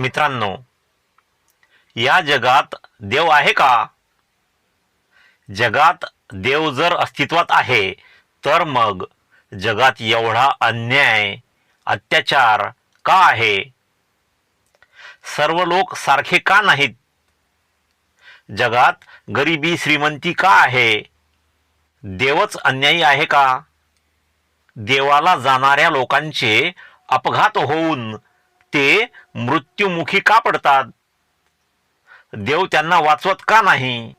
मित्रांनो या जगात देव आहे का? जगात देव जर अस्तित्वात आहे तर मग जगात एवढा अन्याय अत्याचार का आहे? सर्व लोक सारखे का नाहीत? जगात गरिबी श्रीमंती का आहे? देवच अन्यायी आहे का? देवाला जाणाऱ्या लोकांचे अपघात होऊन ते मृत्युमुखी का पडतात? देव त्यांना वाचवत का नाही?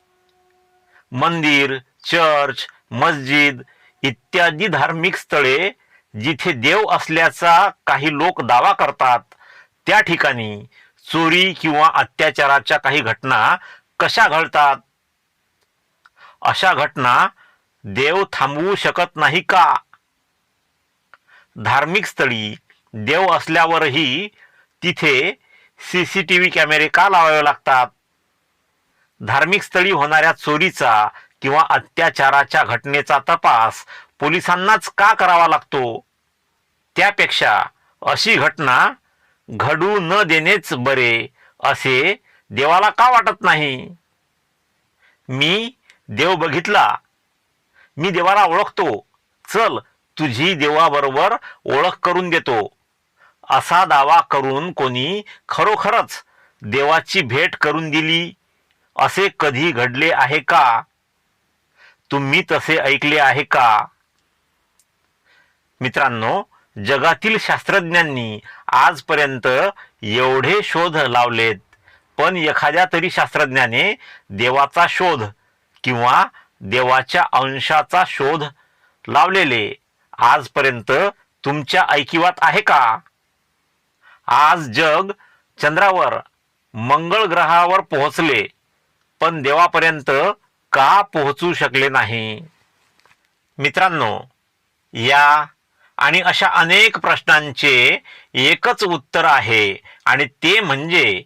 मंदिर चर्च मस्जिद इत्यादी धार्मिक स्थळे जिथे देव असल्याचा काही लोक दावा करतात त्या ठिकाणी चोरी किंवा अत्याचाराच्या काही घटना कशा घडतात? अशा घटना देव थांबवू शकत नाही का? धार्मिक स्थळी देव असल्यावरही तिथे सी सी टी व्ही कॅमेरे का लावावे लागतात? धार्मिक स्थळी होणाऱ्या चोरीचा किंवा अत्याचाराच्या घटनेचा तपास पोलिसांनाच का करावा लागतो? त्यापेक्षा अशी घटना घडू न देणेच बरे असे देवाला का वाटत नाही? मी देव बघितला. मी देवाला ओळखतो. चल तुझी देवाबरोबर ओळख करून देतो. असा दावा करून कोणी खरोखरच देवाची भेट करून दिली? असे कधी घडले आहे का? तुम्ही तसे ऐकले आहे का? मित्रांनो जगातील शास्त्रज्ञांनी आजपर्यंत एवढे शोध लावलेत. पण एखाद्या तरी शास्त्रज्ञाने देवाचा शोध किंवा देवाच्या अंशाचा शोध लावलेले आजपर्यंत तुमच्या ऐकिवात आहे का? आज जग चंद्रावर मंगळ ग्रहावर पोहोचले पण देवापर्यंत का पोहोचू शकले नाही? मित्रांनो या आणि अशा अनेक प्रश्नांचे एकच उत्तर आहे आणि ते म्हणजे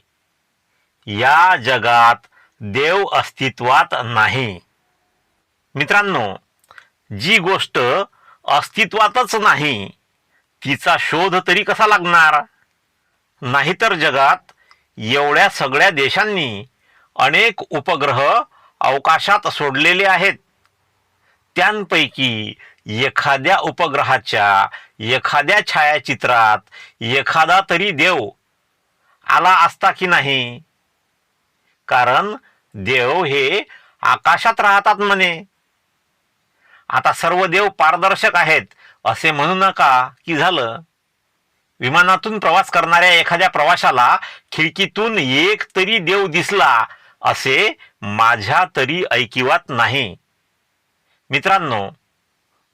या जगात देव अस्तित्वात नाही. मित्रांनो जी गोष्ट अस्तित्वातच नाही तिचा शोध तरी कसा लागणार? नाहीतर जगात एवढ्या सगळ्या देशांनी अनेक उपग्रह अवकाशात सोडलेले आहेत. त्यांपैकी एखाद्या उपग्रहाच्या एखाद्या छायाचित्रात एखादा तरी देव आला असता की नाही? कारण देव हे आकाशात राहतात म्हणे. आता सर्व देव पारदर्शक आहेत असे म्हणू नका की झालं. विमानातून प्रवास करणाऱ्या एखाद्या प्रवाशाला खिडकीतून एक तरी देव दिसला असे माझ्या तरी ऐकिवात नाही. मित्रांनो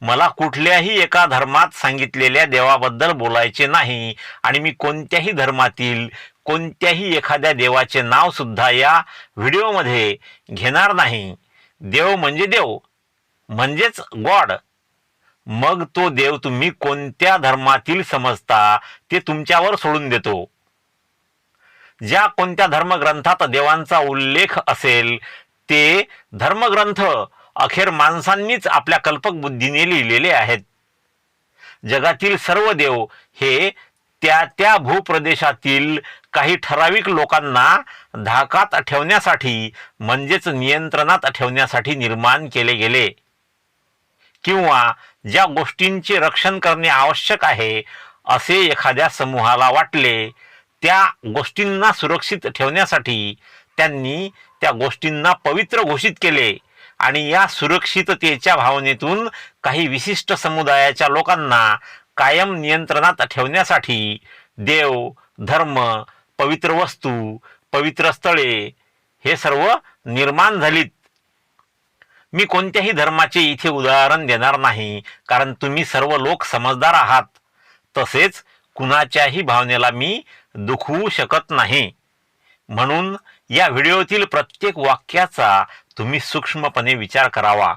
मला कुठल्याही एका धर्मात सांगितलेल्या देवाबद्दल बोलायचे नाही आणि मी कोणत्याही धर्मातील कोणत्याही एखाद्या देवाचे नाव सुद्धा या व्हिडिओमध्ये घेणार नाही. देव म्हणजे देव म्हणजेच गॉड. मग तो देव तुम्ही कोणत्या धर्मातील समजता ते तुमच्यावर सोडून देतो. ज्या कोणत्या धर्मग्रंथात देवांचा उल्लेख असेल ते धर्मग्रंथ अखेर माणसांनीच आपल्या कल्पक बुद्धीने लिहिलेले आहेत. जगातील सर्व देव हे त्या त्या भूप्रदेशातील काही ठराविक लोकांना धाकात ठेवण्यासाठी म्हणजेच नियंत्रणात ठेवण्यासाठी निर्माण केले गेले. किंवा ज्या गोष्टींचे रक्षण करणे आवश्यक आहे असे एखाद्या समूहाला वाटले त्या गोष्टींना सुरक्षित ठेवण्यासाठी त्यांनी त्या गोष्टींना पवित्र घोषित केले आणि या सुरक्षिततेच्या भावनेतून काही विशिष्ट समुदायाच्या लोकांना कायम नियंत्रणात ठेवण्यासाठी देव धर्म पवित्र वस्तू पवित्र स्थळे हे सर्व निर्माण झालीत. मी कोणत्याही धर्माचे इथे उदाहरण देणार नाही कारण तुम्ही सर्व लोक समजदार आहात. तसेच कुणाच्याही भावनेला मी दुखवू शकत नाही. म्हणून या व्हिडिओतील प्रत्येक वाक्याचा तुम्ही सूक्ष्मपणे विचार करावा.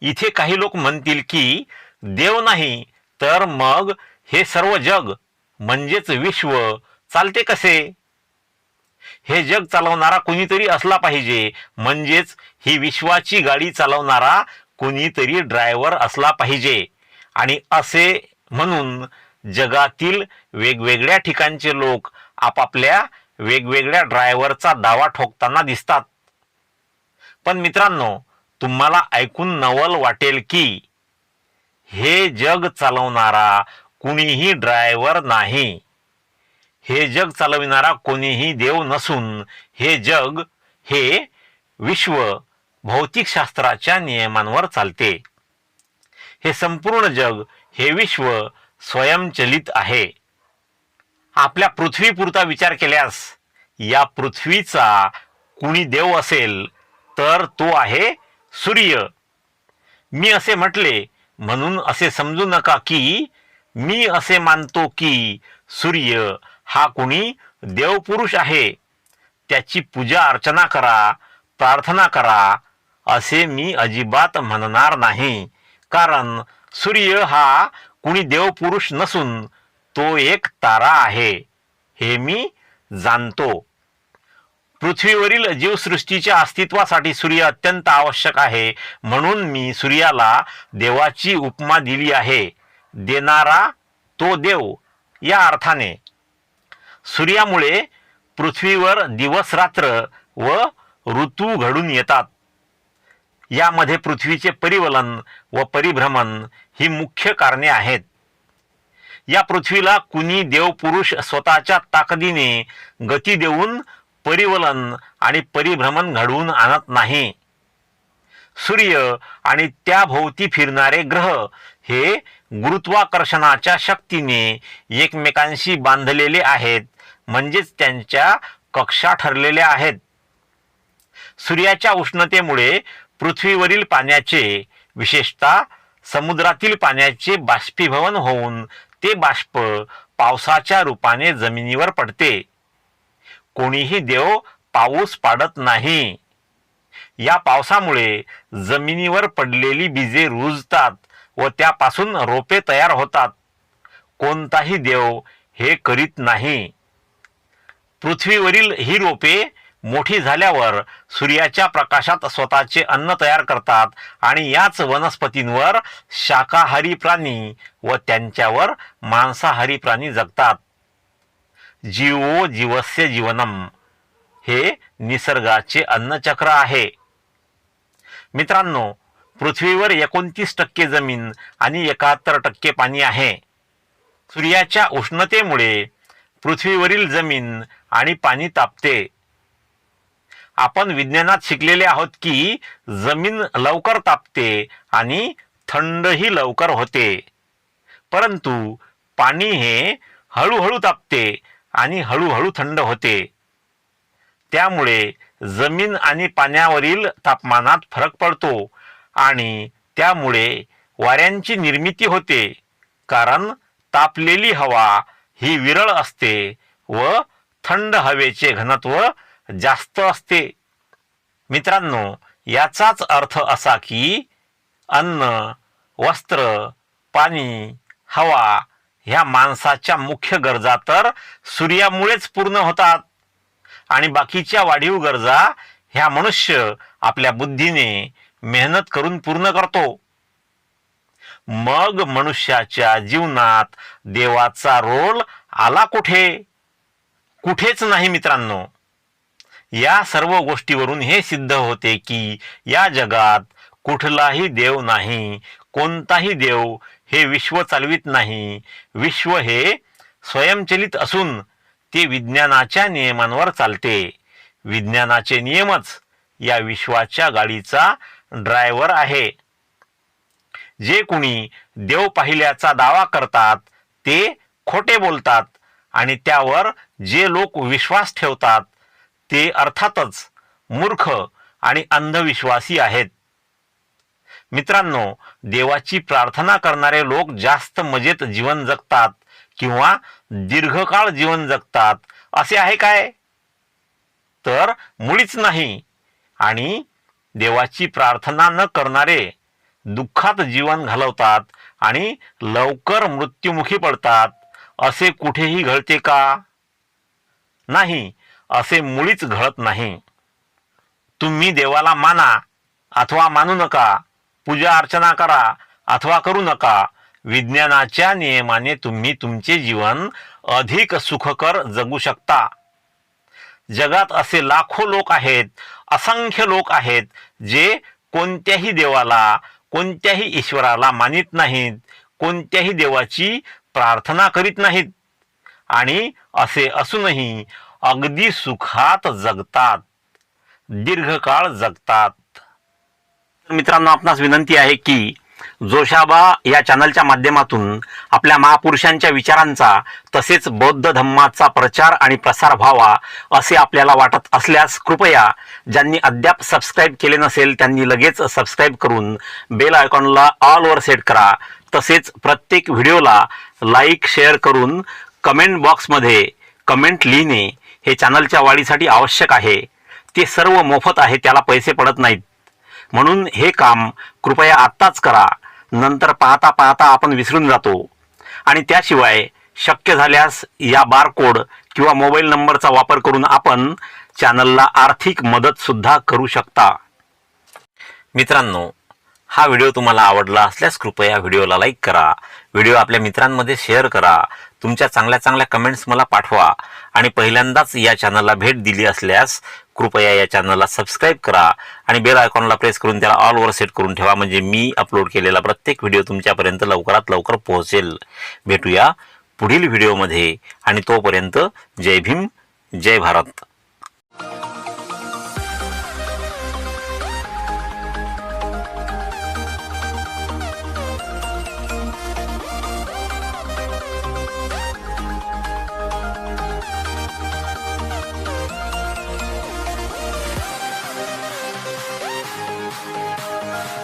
इथे काही लोक म्हणतील की देव नाही तर मग हे सर्व जग म्हणजेच विश्व चालते कसे? हे जग चालवणारा कोणीतरी असला पाहिजे. म्हणजेच ही विश्वाची गाडी चालवणारा कोणीतरी ड्रायव्हर असला पाहिजे. आणि असे म्हणून जगातील वेगवेगळ्या ठिकाणचे लोक आपापल्या वेगवेगळ्या ड्रायव्हरचा दावा ठोकताना दिसतात. पण मित्रांनो तुम्हाला ऐकून नवल वाटेल की हे जग चालवणारा कुणीही ड्रायव्हर नाही. हे जग चालविणारा कोणीही देव नसून हे जग हे विश्व भौतिकशास्त्राच्या नियमांवर चालते. हे संपूर्ण जग हे विश्व स्वयंचलित आहे. आपल्या पृथ्वीपुरता विचार केल्यास या पृथ्वीचा कुणी देव असेल तर तो आहे सूर्य. मी असे म्हटले म्हणून असे समजू नका की मी असे मानतो की सूर्य हा कुणी देवपुरुष आहे. त्याची पूजा अर्चना करा प्रार्थना करा असे मी अजिबात म्हणणार नाही. कारण सूर्य हा कुणी देवपुरुष नसून तो एक तारा आहे हे मी जाणतो. पृथ्वीवरील जीवसृष्टीच्या अस्तित्वासाठी सूर्य अत्यंत आवश्यक आहे. म्हणून मी सूर्याला देवाची उपमा दिली आहे. देणारा तो देव या अर्थाने सूर्यामुळे पृथ्वीवर दिवस रात्र व ऋतू घडून येतात. यामध्ये पृथ्वीचे परिवलन व परिभ्रमण ही मुख्य कारणे आहेत. या पृथ्वीला कुणी देवपुरुष स्वतःच्या ताकदीने गती देऊन परिवलन आणि परिभ्रमण घडवून आणत नाही. सूर्य आणि त्याभोवती फिरणारे ग्रह हे गुरुत्वाकर्षणाच्या शक्तीने एकमेकांशी बांधलेले आहेत. म्हणजेच त्यांच्या कक्षा ठरलेल्या आहेत. सूर्याच्या उष्णतेमुळे पृथ्वीवरील पाण्याचे विशेषतः समुद्रातील पाण्याचे बाष्पीभवन होऊन ते बाष्प पावसाच्या रूपाने जमिनीवर पडते. कोणीही देव पाऊस पाडत नाही. या पावसामुळे जमिनीवर पडलेली बीजे रुजतात व त्यापासून रोपे तयार होतात. कोणताही देव हे करीत नाही. पृथ्वीवरील ही रोपे मोठी झाल्यावर सूर्याच्या प्रकाशात स्वतःचे अन्न तयार करतात आणि याच वनस्पतींवर शाकाहारी प्राणी व त्यांच्यावर मांसाहारी प्राणी जगतात. जीवो जीवस्य जीवनम हे निसर्गाचे अन्नचक्र आहे. मित्रांनो पृथ्वीवर एकोणतीस टक्के जमीन आणि एकाहत्तर टक्के पाणी आहे. सूर्याच्या उष्णतेमुळे पृथ्वीवरील जमीन आणि पाणी तापते. आपण विज्ञानात शिकलेले आहोत की जमीन लवकर तापते आणि थंडही लवकर होते. परंतु पाणी हे हळूहळू तापते आणि हळूहळू थंड होते. त्यामुळे जमीन आणि पाण्यावरील तापमानात फरक पडतो आणि त्यामुळे वाऱ्यांची निर्मिती होते. कारण तापलेली हवा ही विरळ असते व थंड हवेचे घनत्व जास्त असते. मित्रांनो याचाच अर्थ असा की अन्न वस्त्र पाणी हवा ह्या माणसाच्या मुख्य गरजा तर सूर्यामुळेच पूर्ण होतात. आणि बाकीच्या वाढीव गरजा ह्या मनुष्य आपल्या बुद्धीने मेहनत करून पूर्ण करतो. मग मनुष्याच्या जीवनात देवाचा रोल आला कुठे? कुठेच नाही मित्रांनो. या सर्व गोष्टीवरून हे सिद्ध होते की या जगात कुठलाही देव नाही कोणताही देव हे विश्व चालवित नाही. विश्व हे स्वयंचलित असून ते विज्ञानाच्या नियमांवर चालते. विज्ञानाचे नियमच या विश्वाच्या गाडीचा ड्रायव्हर आहे. जे कुणी देव पाहिल्याचा दावा करतात ते खोटे बोलतात आणि त्यावर जे लोक विश्वास ठेवतात ते अर्थातच मूर्ख आणि अंधविश्वासी आहेत. मित्रांनो देवाची प्रार्थना करणारे लोक जास्त मजेत जीवन जगतात किंवा दीर्घकाळ जीवन जगतात असे आहे काय? तर मुळीच नाही. आणि देवाची प्रार्थना न करणारे दुःखात जीवन घालवतात आणि लवकर मृत्युमुखी पडतात असे कुठेही घडते का? नाही असे मुळीच घडत नाही. तुम्ही देवाला माना अथवा मानू नका पूजा अर्चना करा अथवा करू नका विज्ञानाच्या नियमाने तुम्ही तुमचे जीवन अधिक सुखकर जगू शकता. जगात असे लाखो लोक आहेत असंख्य लोक आहेत जे कोणत्याही देवाला कोणत्याही ईश्वराला मानित नाहीत कोणत्याही देवाची प्रार्थना करीत नाहीत. आणि असे असूनही अगदी सुखात जगतात दीर्घकाळ जगतात. मित्रांनो आपणास विनंती आहे की जोशाबा या चॅनलच्या माध्यमातून आपल्या महापुरुषांच्या विचारांचा तसेच बौद्ध धम्माचा प्रचार आणि प्रसार व्हावा असे आपल्याला वाटत असल्यास कृपया ज्यांनी अद्याप सबस्क्राईब केले नसेल त्यांनी लगेच सबस्क्राईब करून बेल आयकॉनला ऑलवर सेट करा. तसेच प्रत्येक व्हिडिओला लाईक शेअर करून कमेंट बॉक्समध्ये कमेंट लिहिणे हे चॅनलच्या वाढीसाठी आवश्यक आहे. ते सर्व मोफत आहे त्याला पैसे पडत नाहीत. म्हणून हे काम कृपया आत्ताच करा. नंतर पाहता पाहता आपण विसरून जातो. आणि त्याशिवाय शक्य झाल्यास या बारकोड किंवा मोबाईल नंबरचा वापर करून आपण चॅनलला आर्थिक मदत सुद्धा करू शकता. मित्रांनो हा व्हिडिओ तुम्हाला आवडला असल्यास कृपया व्हिडिओला लाईक करा. व्हिडिओ आपल्या मित्रांमध्ये शेअर करा. तुमच्या चांगल्या चांगल्या कमेंट्स मला पाठवा. आणि पहिल्यांदाच या चॅनलला भेट दिली असल्यास कृपया या चॅनलला सबस्क्राईब करा. आणि बेल आयकॉनला प्रेस करून त्याला ऑलवर सेट करून ठेवा. म्हणजे मी अपलोड केलेला प्रत्येक व्हिडिओ तुमच्यापर्यंत लवकरात लवकर पोहोचेल. भेटूया पुढील व्हिडिओमध्ये आणि तोपर्यंत जय भीम जय भारत.